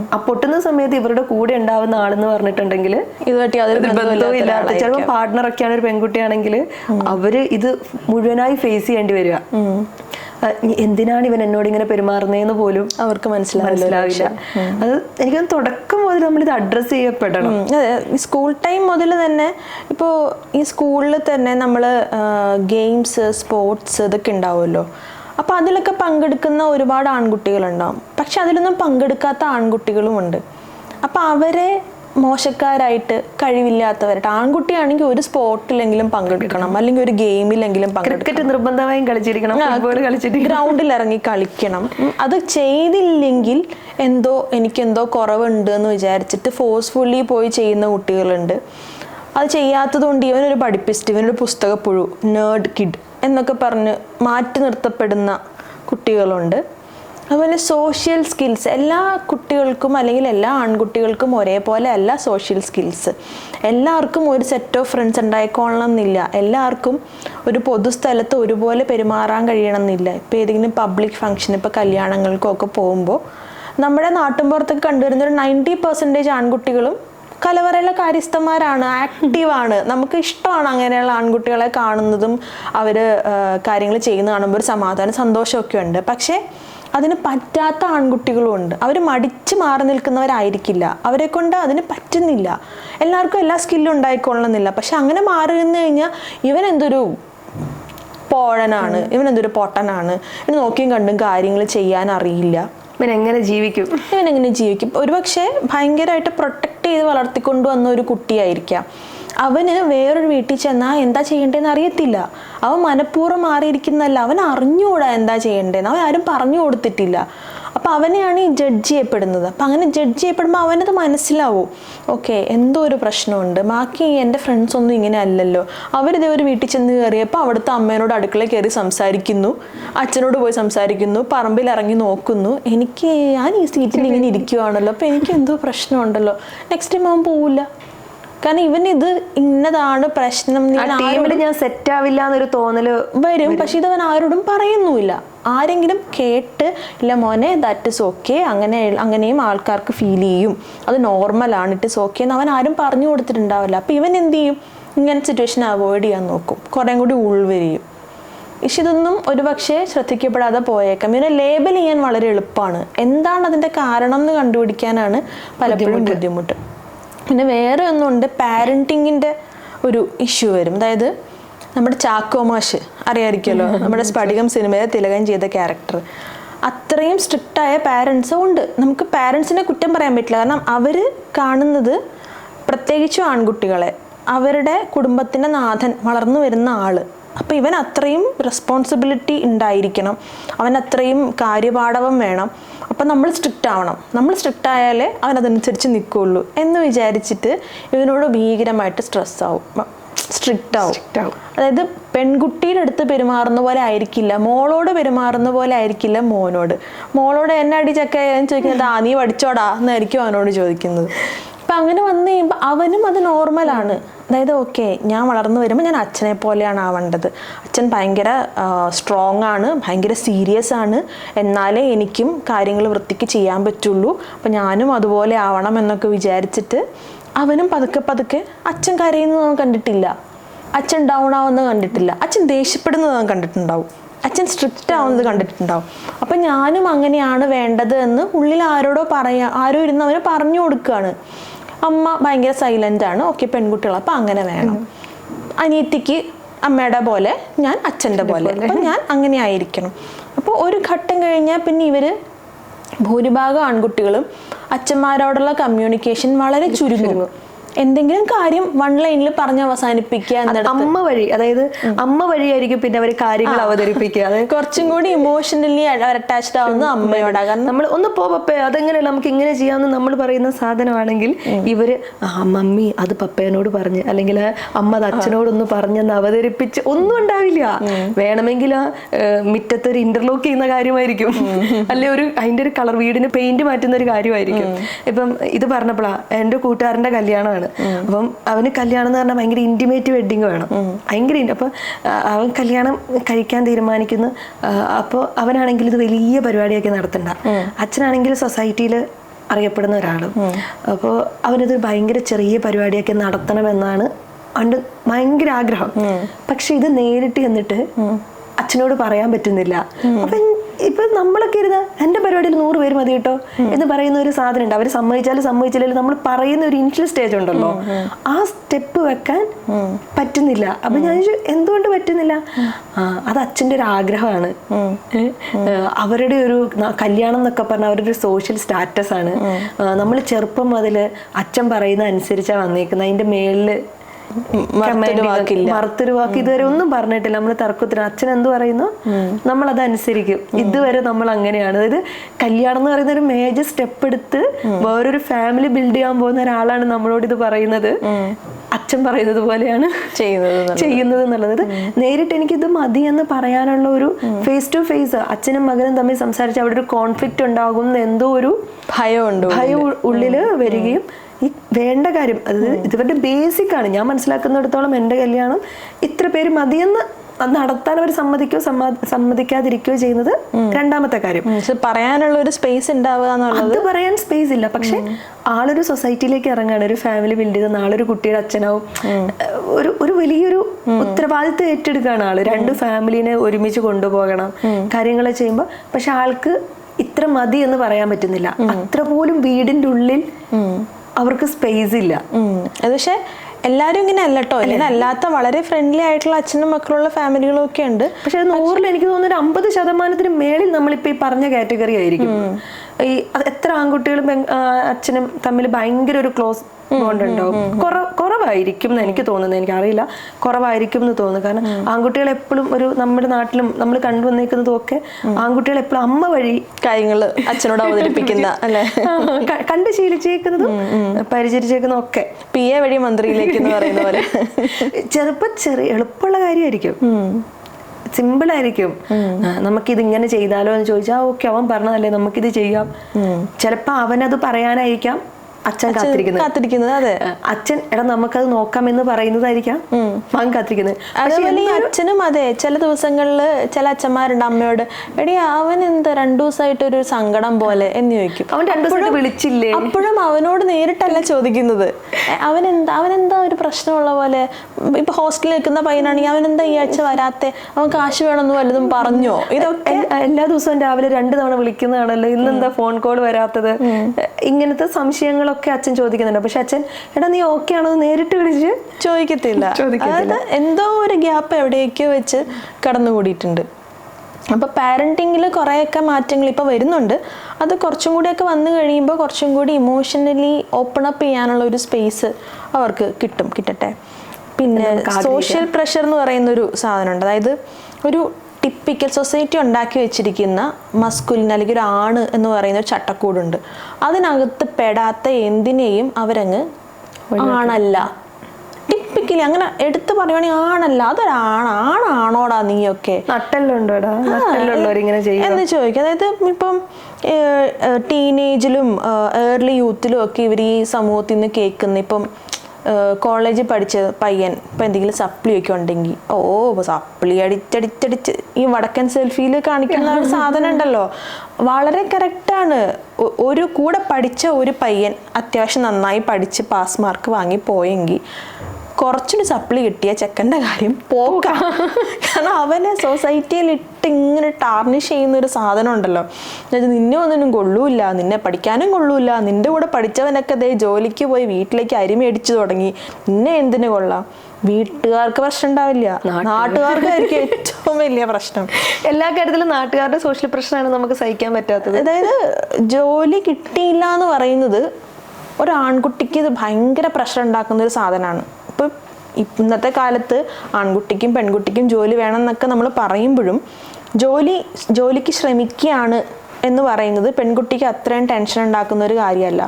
ആ പൊട്ടുന്ന സമയത്ത് ഇവരുടെ കൂടെ ഉണ്ടാവുന്ന ആളെന്ന് പറഞ്ഞിട്ടുണ്ടെങ്കിൽ ഇല്ലാത്ത ചിലപ്പോൾ പാർട്ട്ണർ ഒക്കെയാണ് ഒരു പെൺകുട്ടിയാണെങ്കിൽ അവർ ഇത് മുഴുവനായി ഫേസ് ചെയ്യേണ്ടി വരിക. എന്തിനാണ് ഇവൻ എന്നോട് ഇങ്ങനെ പെരുമാറുന്നതെന്ന് പോലും അവർക്ക് മനസ്സിലാവില്ല അത് എനിക്ക് തുടക്കം മുതൽ നമ്മൾ ഇത് അഡ്രസ്സ് ചെയ്യപ്പെടണം സ്കൂൾ ടൈം മുതൽ തന്നെ ഇപ്പോൾ ഈ സ്കൂളിൽ തന്നെ നമ്മൾ ഗെയിംസ് സ്പോർട്സ് ഇതൊക്കെ ഉണ്ടാവുമല്ലോ അപ്പോൾ അതിലൊക്കെ പങ്കെടുക്കുന്ന ഒരുപാട് ആൺകുട്ടികളുണ്ടാവും. പക്ഷെ അതിലൊന്നും പങ്കെടുക്കാത്ത ആൺകുട്ടികളുമുണ്ട്. അപ്പോൾ അവരെ മോശക്കാരായിട്ട് കഴിവില്ലാത്തവരായിട്ട്. ആൺകുട്ടിയാണെങ്കിൽ ഒരു സ്പോർട്ടിലെങ്കിലും പങ്കെടുക്കണം. അല്ലെങ്കിൽ ഒരു ഗെയിമിലെങ്കിലും പങ്കെടുക്കണം. ക്രിക്കറ്റ് നിർബന്ധമായും കളിച്ചിരിക്കണം. ഫുട്ബോൾ ഗ്രൗണ്ടിൽ ഇറങ്ങി കളിക്കണം. അത് ചെയ്തില്ലെങ്കിൽ എന്തോ എനിക്കെന്തോ കുറവുണ്ട് എന്ന് വിചാരിച്ചിട്ട് ഫോഴ്സ്ഫുള്ളി പോയി ചെയ്യുന്ന കുട്ടികളുണ്ട്. അത് ചെയ്യാത്തത് കൊണ്ട് ഇവനൊരു പഠിപ്പിസ്റ്റ് ഇവനൊരു പുസ്തകപ്പുഴു നേർഡ് കിഡ് എന്നൊക്കെ പറഞ്ഞ് മാറ്റി നിർത്തപ്പെടുന്ന കുട്ടികളുണ്ട്. അതുപോലെ സോഷ്യൽ സ്കിൽസ് എല്ലാ കുട്ടികൾക്കും അല്ലെങ്കിൽ എല്ലാ ആൺകുട്ടികൾക്കും ഒരേപോലെ അല്ല സോഷ്യൽ സ്കിൽസ് എല്ലാവർക്കും ഒരു സെറ്റ് ഓഫ് ഫ്രണ്ട്സ് ഉണ്ടായിക്കോളണം എന്നില്ല എല്ലാവർക്കും ഒരു പൊതുസ്ഥലത്ത് ഒരുപോലെ പെരുമാറാൻ കഴിയണം എന്നില്ല ഇപ്പോൾ ഏതെങ്കിലും പബ്ലിക് ഫംഗ്ഷൻ ഇപ്പോൾ കല്യാണങ്ങൾക്കോ ഒക്കെ പോകുമ്പോൾ നമ്മുടെ നാട്ടിൻപുറത്തൊക്കെ കണ്ടുവരുന്ന ഒരു നയന്റി പെർസെന്റേജ് ആൺകുട്ടികളും കലവറയിലെ കാര്യസ്ഥന്മാരാണ് ആക്റ്റീവാണ് നമുക്ക് ഇഷ്ടമാണ് അങ്ങനെയുള്ള ആൺകുട്ടികളെ കാണുന്നതും അവർ കാര്യങ്ങൾ ചെയ്യുന്ന കാണുമ്പോൾ ഒരു സമാധാനം സന്തോഷമൊക്കെ ഉണ്ട്. പക്ഷേ അതിന് പറ്റാത്ത ആൺകുട്ടികളും ഉണ്ട്. അവർ മടിച്ച് മാറി നിൽക്കുന്നവരായിരിക്കില്ല. അവരെ കൊണ്ട് അതിന് പറ്റുന്നില്ല. എല്ലാവർക്കും എല്ലാ സ്കില്ലും ഉണ്ടായിക്കൊള്ളണമെന്നില്ല. പക്ഷെ അങ്ങനെ മാറി നിന്ന് കഴിഞ്ഞാൽ ഇവൻ എന്തൊരു പോഴനാണ് ഇവൻ എന്തൊരു പൊട്ടനാണ് ഇവന് നോക്കിയും കണ്ടും കാര്യങ്ങൾ ചെയ്യാൻ അറിയില്ല. ഇവൻ എങ്ങനെ ജീവിക്കും? ഇവൻ എങ്ങനെ ജീവിക്കും? ഒരുപക്ഷെ ഭയങ്കരമായിട്ട് പ്രൊട്ടക്ട് ചെയ്ത് വളർത്തിക്കൊണ്ടു വന്ന ഒരു കുട്ടിയായിരിക്കാം. അവന് വേറൊരു വീട്ടിൽ ചെന്നാൽ എന്താ ചെയ്യേണ്ടതെന്ന് അറിയത്തില്ല. അവൻ മനഃപൂർവം മാറിയിരിക്കുന്നതല്ല. അവൻ അറിഞ്ഞുകൂടാ എന്താ ചെയ്യേണ്ടതെന്ന് അവൻ ആരും പറഞ്ഞു കൊടുത്തിട്ടില്ല. അപ്പം അവനെയാണ് ഈ ജഡ്ജ് ചെയ്യപ്പെടുന്നത്. അപ്പം അങ്ങനെ ജഡ്ജ് ചെയ്യപ്പെടുമ്പോൾ അവനത് മനസ്സിലാവും. ഓക്കെ എന്തോ ഒരു പ്രശ്നമുണ്ട്. ബാക്കി എന്റെ ഫ്രണ്ട്സ് ഒന്നും ഇങ്ങനെ അല്ലല്ലോ. അവരിതേ ഒരു വീട്ടിൽ ചെന്ന് കയറിയപ്പോൾ അവിടുത്തെ അമ്മേനോട് അടുക്കള കയറി സംസാരിക്കുന്നു. അച്ഛനോട് പോയി സംസാരിക്കുന്നു. പറമ്പിൽ ഇറങ്ങി നോക്കുന്നു. എനിക്ക് ഞാൻ ഈ സീറ്റിൽ ഇങ്ങനെ ഇരിക്കുവാണല്ലോ. അപ്പോൾ എനിക്ക് എന്തോ പ്രശ്നമുണ്ടല്ലോ. നെക്സ്റ്റ് ടൈം അവൻ പോവില്ല കാരണം ഇവൻ ഇത് ഇന്നതാണ് പ്രശ്നം ടീമിൽ ഞാൻ സെറ്റ് ആവില്ല എന്നൊരു തോന്നൽ വരും. പക്ഷെ ഇതവൻ ആരോടും പറയുന്നുമില്ല. ആരെങ്കിലും കേട്ട് ഇല്ല മോനെ ദാറ്റ് ഇസ് ഓക്കെ അങ്ങനെ അങ്ങനെയും ആൾക്കാർക്ക് ഫീൽ ചെയ്യും. അത് നോർമലാണ് ഇറ്റ് ഇസ് ഓക്കെ എന്ന് അവൻ ആരും പറഞ്ഞു കൊടുത്തിട്ടുണ്ടാവില്ല. അപ്പം ഇവൻ എന്ത് ചെയ്യും? ഇങ്ങനെ സിറ്റുവേഷൻ അവോയ്ഡ് ചെയ്യാൻ നോക്കും. കുറേ കൂടി ഉൾവരിയും. പക്ഷെ ഇതൊന്നും ഒരുപക്ഷെ ശ്രദ്ധിക്കപ്പെടാതെ പോയേക്കാം. ഇവനെ ലേബൽ ചെയ്യാൻ വളരെ എളുപ്പമാണ്. എന്താണ് അതിന്റെ കാരണം എന്ന് കണ്ടുപിടിക്കാനാണ് പലപ്പോഴും ബുദ്ധിമുട്ട്. പിന്നെ വേറെ ഒന്നുണ്ട് പാരന്റിങ്ങിന്റെ ഒരു ഇഷ്യൂ വരും. അതായത് നമ്മുടെ ചാക്കോമാഷ് അറിയാമായിരിക്കുമല്ലോ നമ്മുടെ സ്ഫടികം സിനിമയിലെ തിലകൻ ചെയ്ത ക്യാരക്ടർ അത്രയും സ്ട്രിക്റ്റായ പാരൻസും ഉണ്ട്. നമുക്ക് പാരൻസിനെ കുറ്റം പറയാൻ പറ്റില്ല. കാരണം അവർ കാണുന്നത് പ്രത്യേകിച്ചും ആൺകുട്ടികളെ അവരുടെ കുടുംബത്തിന്റെ നാഥൻ വളർന്നു വരുന്ന ആൾ. അപ്പോൾ ഇവൻ അത്രയും റെസ്പോൺസിബിലിറ്റി ഉണ്ടായിരിക്കണം. അവൻ അത്രയും കാര്യപാഠവം വേണം. അപ്പം നമ്മൾ സ്ട്രിക്റ്റ് ആവണം. നമ്മൾ സ്ട്രിക്റ്റ് ആയാലേ അവൻ അതനുസരിച്ച് നിൽക്കുള്ളൂ എന്ന് വിചാരിച്ചിട്ട് ഇവനോട് ഭീകരമായിട്ട് സ്ട്രെസ് ആവും. സ്ട്രിക്റ്റ് ആവും. അതായത് പെൺകുട്ടിയുടെ അടുത്ത് പെരുമാറുന്ന പോലെ ആയിരിക്കില്ല. മോളോട് പെരുമാറുന്ന പോലെ ആയിരിക്കില്ല മോനോട്. മോളോട് എന്നെ അടിച്ചൊക്കെ ചക്ക ചോദിക്കുന്നത് ആ നീ പഠിച്ചോടാ എന്നായിരിക്കും അവനോട് ചോദിക്കുന്നത്. അപ്പം അങ്ങനെ വന്നു കഴിയുമ്പോൾ അവനും അത് നോർമലാണ് അതായത് ഓക്കെ ഞാൻ വളർന്നു വരുമ്പോൾ ഞാൻ അച്ഛനെ പോലെയാണ് ആവേണ്ടത്. അച്ഛൻ ഭയങ്കര സ്ട്രോങ് ആണ് ഭയങ്കര സീരിയസ് ആണ്. എന്നാലേ എനിക്കും കാര്യങ്ങൾ വൃത്തിക്ക് ചെയ്യാൻ പറ്റുള്ളൂ. അപ്പം ഞാനും അതുപോലെ ആവണം എന്നൊക്കെ വിചാരിച്ചിട്ട് അവനും പതുക്കെ പതുക്കെ അച്ഛൻ കരയുന്നത് അവൻ കണ്ടിട്ടില്ല. അച്ഛൻ ഡൗൺ ആവുന്നത് കണ്ടിട്ടില്ല. അച്ഛൻ ദേഷ്യപ്പെടുന്നത് അവൻ കണ്ടിട്ടുണ്ടാവും. അച്ഛൻ സ്ട്രിക്റ്റ് ആവുന്നത് കണ്ടിട്ടുണ്ടാവും. അപ്പം ഞാനും അങ്ങനെയാണ് വേണ്ടത് എന്ന് ഉള്ളിൽ ആരോടോ പറയാ ആരോ ഇരുന്ന് അവന് പറഞ്ഞു കൊടുക്കുകയാണ് അമ്മ ഭയങ്കര സൈലന്റ് ആണ്. ഓക്കെ പെൺകുട്ടികൾ അപ്പം അങ്ങനെ വേണം. അനിയത്തിക്ക് അമ്മയുടെ പോലെ ഞാൻ അച്ഛന്റെ പോലെ. അപ്പം ഞാൻ അങ്ങനെ ആയിരിക്കണം. അപ്പോൾ ഒരു ഘട്ടം കഴിഞ്ഞാൽ പിന്നെ ഇവർ ഭൂരിഭാഗം ആൺകുട്ടികളും അച്ഛന്മാരോടുള്ള കമ്മ്യൂണിക്കേഷൻ വളരെ ചുരുങ്ങും. എന്തെങ്കിലും കാര്യം വൺ ലൈനിൽ പറഞ്ഞ് അവസാനിപ്പിക്കുക അമ്മ വഴി അതായത് അമ്മ വഴിയായിരിക്കും പിന്നെ അവർ കാര്യങ്ങൾ അവതരിപ്പിക്കുക. കുറച്ചും കൂടി ഇമോഷണലി അറ്റാച്ച്ഡ് ആവുന്ന അമ്മയോടാ. കാരണം നമ്മൾ ഒന്ന് പോ പപ്പേ അതെങ്ങനെ നമുക്ക് ഇങ്ങനെ ചെയ്യാമെന്ന് നമ്മൾ പറയുന്ന സാധനമാണെങ്കിൽ ഇവർ ആ മമ്മി അത് പപ്പേനോട് പറഞ്ഞ് അല്ലെങ്കിൽ അമ്മ അത് അച്ഛനോടൊന്ന് പറഞ്ഞെന്ന് അവതരിപ്പിച്ച് ഒന്നും ഉണ്ടാവില്ല. വേണമെങ്കിൽ ആ ഏഹ്, മുറ്റത്ത് ഒരു ഇന്റർലോക്ക് ചെയ്യുന്ന കാര്യമായിരിക്കും. അല്ലെ ഒരു അതിന്റെ ഒരു കളർ വീടിന് പെയിന്റ് മാറ്റുന്ന ഒരു കാര്യമായിരിക്കും. ഇപ്പം ഇത് പറഞ്ഞപ്പോഴാ എന്റെ കൂട്ടുകാരന്റെ കല്യാണമാണ്. അപ്പം അവന് കല്യാണം എന്ന് പറഞ്ഞാൽ ഭയങ്കര ഇന്റിമേറ്റ് വെഡിങ് വേണം. ഭയങ്കര അപ്പം അപ്പൊ അവൻ കല്യാണം കഴിക്കാൻ തീരുമാനിക്കുന്നു. അപ്പോൾ അവനാണെങ്കിൽ ഇത് വലിയ പരിപാടിയൊക്കെ നടത്തണ്ട. അച്ഛനാണെങ്കിൽ സൊസൈറ്റിയിൽ അറിയപ്പെടുന്ന ഒരാളും അപ്പോൾ അവനത് ഭയങ്കര ചെറിയ പരിപാടിയൊക്കെ നടത്തണമെന്നാണ് അവന്റെ ഭയങ്കര ആഗ്രഹം. പക്ഷെ ഇത് നേരിട്ട് ചെന്നിട്ട് അച്ഛനോട് പറയാൻ പറ്റുന്നില്ല. അപ്പം ഇപ്പൊ നമ്മളൊക്കെ ഇരുന്ന് എന്റെ പരിപാടിയിൽ നൂറ് പേര് മതി കേട്ടോ എന്ന് പറയുന്ന ഒരു സാധനം ഉണ്ട് അവർ സമ്മതിച്ചാലും സമ്മതിച്ചില്ലെങ്കിലും നമ്മൾ പറയുന്ന ഒരു ഇനിഷ്യൽ സ്റ്റേജ് ഉണ്ടല്ലോ. ആ സ്റ്റെപ്പ് വെക്കാൻ പറ്റുന്നില്ല. അപ്പൊ ഞാൻ എന്തുകൊണ്ട് പറ്റുന്നില്ല? ആ അത് അച്ഛന്റെ ഒരു ആഗ്രഹമാണ്. അവരുടെ ഒരു കല്യാണം എന്നൊക്കെ പറഞ്ഞാൽ അവരുടെ ഒരു സോഷ്യൽ സ്റ്റാറ്റസ് ആണ്. നമ്മൾ ചെറുപ്പം മുതൽ അച്ഛൻ പറയുന്ന അനുസരിച്ചാണ് വന്നേക്കുന്നത്. അതിന്റെ മേളിൽ മറുത്തൊരു വാക്ക് ഇതുവരെ ഒന്നും പറഞ്ഞിട്ടില്ല. നമ്മൾ തർക്കത്തിന് അച്ഛൻ എന്ത് പറയുന്നു? നമ്മൾ അത് അനുസരിക്കും ഇതുവരെ നമ്മൾ അങ്ങനെയാണ് അതായത് കല്യാണം എന്ന് പറയുന്ന ഒരു മേജർ സ്റ്റെപ്പ് എടുത്ത് വേറൊരു ഫാമിലി ബിൽഡ് ചെയ്യാൻ പോകുന്ന ഒരാളാണ് നമ്മളോട് ഇത് പറയുന്നത്. അച്ഛൻ പറയുന്നത് പോലെയാണ് ചെയ്യുന്നത് എന്നുള്ളത്. ചെയ്യുന്നത് എന്നുള്ളത്. നേരിട്ട് എനിക്ക് ഇത് മതി എന്ന് പറയാനുള്ള ഒരു ഫേസ് ടു ഫേസ് അച്ഛനും മകനും തമ്മിൽ സംസാരിച്ച് അവിടെ ഒരു കോൺഫ്ലിക്റ്റ് ഉണ്ടാകും എന്തോ ഒരു ഭയമുണ്ട് ഭയം ഉള്ളിൽ വരികയും ഈ വേണ്ട കാര്യം അത് ഇതുവരുടെ ബേസിക് ആണ്. ഞാൻ മനസ്സിലാക്കുന്നിടത്തോളം എന്റെ കല്യാണം ഇത്ര പേര് മതിയെന്ന് നടത്താൻ അവർ സമ്മതിക്കോ സമ്മതിക്കാതിരിക്കോ സമ്മതിക്കാതിരിക്കുകയോ ചെയ്യുന്നത് രണ്ടാമത്തെ കാര്യം. പറയാനുള്ള ഒരു സ്പേസ് ഉണ്ടാവുക അത് പറയാൻ സ്പേസ് ഇല്ല. പക്ഷെ ആളൊരു സൊസൈറ്റിയിലേക്ക് ഇറങ്ങാണ്. ഒരു ഫാമിലി ബിൽഡ് ചെയ്ത് നാളൊരു കുട്ടിയുടെ അച്ഛനാവും. ഒരു ഒരു വലിയൊരു ഉത്തരവാദിത്വം ഏറ്റെടുക്കുകയാണ് ആൾ. രണ്ട് ഫാമിലിനെ ഒരുമിച്ച് കൊണ്ടുപോകണം കാര്യങ്ങളെ ചെയ്യുമ്പോൾ പക്ഷെ ആൾക്ക് ഇത്ര മതി എന്ന് പറയാൻ പറ്റുന്നില്ല. അത്ര പോലും വീടിന്റെ ഉള്ളിൽ അവർക്ക് സ്പേസ് ഇല്ല. പക്ഷേ അത് പക്ഷെ എല്ലാരും ഇങ്ങനെ അല്ലട്ടോ അല്ലാത്ത വളരെ ഫ്രണ്ട്ലി ആയിട്ടുള്ള അച്ഛനും മക്കളുള്ള ഫാമിലികളും ഒക്കെ ഉണ്ട്. പക്ഷെ നൂറിൽ എനിക്ക് തോന്നുന്നു ഒരു അമ്പത് ശതമാനത്തിന് മേളിൽ നമ്മളിപ്പോ ഈ പറഞ്ഞ കാറ്റഗറി ആയിരിക്കും. ഈ എത്ര ആൺകുട്ടികളും അച്ഛനും തമ്മിൽ ഭയങ്കര ഒരു ക്ലോസ് ബോണ്ട് ഉണ്ടാവും കുറ- കുറവായിരിക്കും എന്ന് എനിക്ക് തോന്നുന്നത് എനിക്ക് അറിയില്ല കുറവായിരിക്കും എന്ന് തോന്നുന്നു. കാരണം ആൺകുട്ടികൾ എപ്പോഴും ഒരു നമ്മുടെ നാട്ടിലും നമ്മൾ കണ്ടുവന്നേക്കുന്നതും ഒക്കെ ആൺകുട്ടികൾ എപ്പോഴും അമ്മ വഴി കാര്യങ്ങൾ അച്ഛനോട് അവതരിപ്പിക്കുന്ന അല്ലെ? കണ്ട് ശീലിച്ചേക്കുന്നതും പരിചരിച്ചേക്കുന്നതും ഒക്കെ. പി എ വഴി മന്ത്രിയിലേക്ക് എന്ന് പറയുന്ന പോലെ. ചെറുപ്പം ചെറിയ എളുപ്പമുള്ള കാര്യമായിരിക്കും. സിമ്പിൾ ആയിരിക്കും നമുക്ക് നമുക്കിത് ഇങ്ങനെ ചെയ്താലോ എന്ന് ചോദിച്ചാൽ ഓക്കെ അവൻ പറഞ്ഞതല്ലേ നമുക്കിത് ചെയ്യാം. ചിലപ്പോ അവനത് പറയാനായിരിക്കാം. അച്ഛൻ കാത്തിരിക്കുന്നത്. കാത്തിരിക്കുന്നത് അതെ. അച്ഛൻ എടാ നമുക്കത് നോക്കാം എന്ന് പറയുന്നതായിരിക്കാം മകൻ കാത്തിരിക്കുന്നത് അതേപോലെ ഈ അച്ഛനും അതെ ചില ദിവസങ്ങളിൽ ചില അച്ഛന്മാരുണ്ട് അമ്മയോട് എടി അവൻ എന്താ രണ്ടു ദിവസമായിട്ട് ഒരു സങ്കടം പോലെ? എന്ന് ചോദിക്കും. അവൻ രണ്ടു ദിവസം വിളിച്ചില്ലേ? അപ്പോഴും അവനോട് നേരിട്ടല്ല ചോദിക്കുന്നത്. അവൻ എന്താ അവൻ എന്താ ഒരു പ്രശ്നമുള്ള പോലെ? ഇപ്പൊ ഹോസ്റ്റലിൽ നിൽക്കുന്ന പയ്യനാണെങ്കിൽ അവൻ എന്താ ഈ ആഴ്ച വരാത്തെ? അവൻ കാശ് വേണമെന്ന് വല്ലതും പറഞ്ഞോ? ഇതൊക്കെ എല്ലാ ദിവസവും രാവിലെ രണ്ട് തവണ വിളിക്കുന്നതാണല്ലോ. ഇന്നെന്താ ഫോൺ കോൾ വരാത്തത്? ഇങ്ങനത്തെ സംശയങ്ങളൊക്കെ അച്ഛൻ ചോദിക്കുന്നുണ്ട്. പക്ഷെ അച്ഛൻ എടാ നീ ഓക്കെ ആണോ? നേരിട്ട് വിളിച്ച് ചോദിക്കത്തില്ല. അതായത് എന്തോ ഒരു ഗ്യാപ്പ് എവിടെയൊക്കെയോ വെച്ച് കടന്നുകൂടിയിട്ടുണ്ട്. അപ്പോൾ പാരന്റിങ്ങിൽ കുറേയൊക്കെ മാറ്റങ്ങൾ ഇപ്പോൾ വരുന്നുണ്ട്. അത് കുറച്ചും കൂടിയൊക്കെ വന്നു കഴിയുമ്പോൾ കുറച്ചും കൂടി ഇമോഷണലി ഓപ്പൺ അപ്പ് ചെയ്യാനുള്ള ഒരു സ്പേസ് അവർക്ക് കിട്ടും കിട്ടട്ടെ. പിന്നെ സോഷ്യൽ പ്രഷർ എന്ന് പറയുന്ന ഒരു സാധനമുണ്ട്. അതായത് ഒരു ടിപ്പിക്കൽ സൊസൈറ്റി ഉണ്ടാക്കി വെച്ചിരിക്കുന്ന മസ്കുലിൻ അല്ലെങ്കിൽ ഒരു ആണ് എന്ന് പറയുന്ന ഒരു ചട്ടക്കൂടുണ്ട്. അതിനകത്ത് പെടാത്ത എന്തിനേയും അവരങ്ങ് ആണല്ല. ടിപ്പിക്കലി അങ്ങനെ എടുത്തു പറയുവാണെങ്കിൽ ആണല്ല. അതൊരാണ് ആണാണോടാ നീയൊക്കെ? എന്ന് ചോദിക്കും. അതായത് ഇപ്പം ടീനേജിലും ഏർലി യൂത്തിലും ഒക്കെ ഇവർ ഈ സമൂഹത്തിൽ നിന്ന് കേൾക്കുന്ന ഇപ്പം കോളേജിൽ പഠിച്ച പയ്യൻ ഇപ്പം എന്തെങ്കിലും സപ്ലി ഒക്കെ ഉണ്ടെങ്കിൽ ഓ സപ്ലി അടിച്ചടിച്ചടിച്ച് ഈ വടക്കൻ സെൽഫിയിൽ കാണിക്കുന്ന ഒരു സാധനം ഉണ്ടല്ലോ. വളരെ കറക്റ്റാണ് ഒരു കൂടെ പഠിച്ച ഒരു പയ്യൻ അത്യാവശ്യം നന്നായി പഠിച്ച് പാസ് മാർക്ക് വാങ്ങി പോയെങ്കിൽ കുറച്ചൊരു സപ്ലി കിട്ടിയ ചെക്കന്റെ കാര്യം പോക്ക. കാരണം അവനെ സൊസൈറ്റിയിൽ ഇട്ട് ഇങ്ങനെ ടാർണിഷ് ചെയ്യുന്ന ഒരു സാധനം ഉണ്ടല്ലോ എന്നുവെച്ചാൽ നിന്നെ ഒന്നിനും കൊള്ളൂല്ല നിന്നെ പഠിക്കാനും കൊള്ളൂല്ല നിന്റെ കൂടെ പഠിച്ചവനൊക്കെ ദേ ജോലിക്ക് പോയി വീട്ടിലേക്ക് അരിമ അടിച്ചു തുടങ്ങി. നിന്നെ എന്തിനു കൊള്ളാം? വീട്ടുകാർക്ക് പ്രശ്നം ഉണ്ടാവില്ല. നാട്ടുകാർക്കായിരിക്കും ഏറ്റവും വലിയ പ്രശ്നം. എല്ലാ കാര്യത്തിലും നാട്ടുകാരുടെ സോഷ്യൽ പ്രശ്നമാണ് നമുക്ക് സഹിക്കാൻ പറ്റാത്തത്. അതായത് ജോലി കിട്ടിയില്ല എന്ന് പറയുന്നത് ഒരു ആൺകുട്ടിക്ക് ഇത് ഭയങ്കര പ്രഷർ ഉണ്ടാക്കുന്ന ഒരു സാധനമാണ്. ഇന്നത്തെ കാലത്ത് ആൺകുട്ടിക്കും പെൺകുട്ടിക്കും ജോലി വേണം എന്നൊക്കെ നമ്മൾ പറയുമ്പോഴും ജോലി ജോലിക്ക് ശ്രമിക്കുകയാണ് എന്ന് പറയുന്നത് പെൺകുട്ടിക്ക് അത്രയും ടെൻഷൻ ഉണ്ടാക്കുന്ന ഒരു കാര്യമല്ല.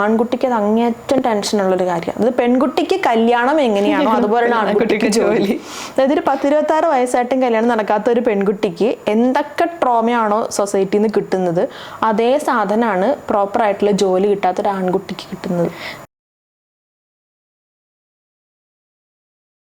ആൺകുട്ടിക്ക് അത് അങ്ങേറ്റം ടെൻഷനുള്ള ഒരു കാര്യമാണ്. അത് പെൺകുട്ടിക്ക് കല്യാണം എങ്ങനെയാണോ അതുപോലെ ആൺകുട്ടിക്ക് ജോലി. അതായത് ഒരു പത്തിരുപത്താറ് വയസ്സായിട്ടും കല്യാണം നടക്കാത്ത ഒരു പെൺകുട്ടിക്ക് എന്തൊക്കെ ട്രോമയാണോ സൊസൈറ്റിയിൽ നിന്ന് കിട്ടുന്നത് അതേ സാധനമാണ് പ്രോപ്പറായിട്ടുള്ള ജോലി കിട്ടാത്ത ഒരു ആൺകുട്ടിക്ക് കിട്ടുന്നത്.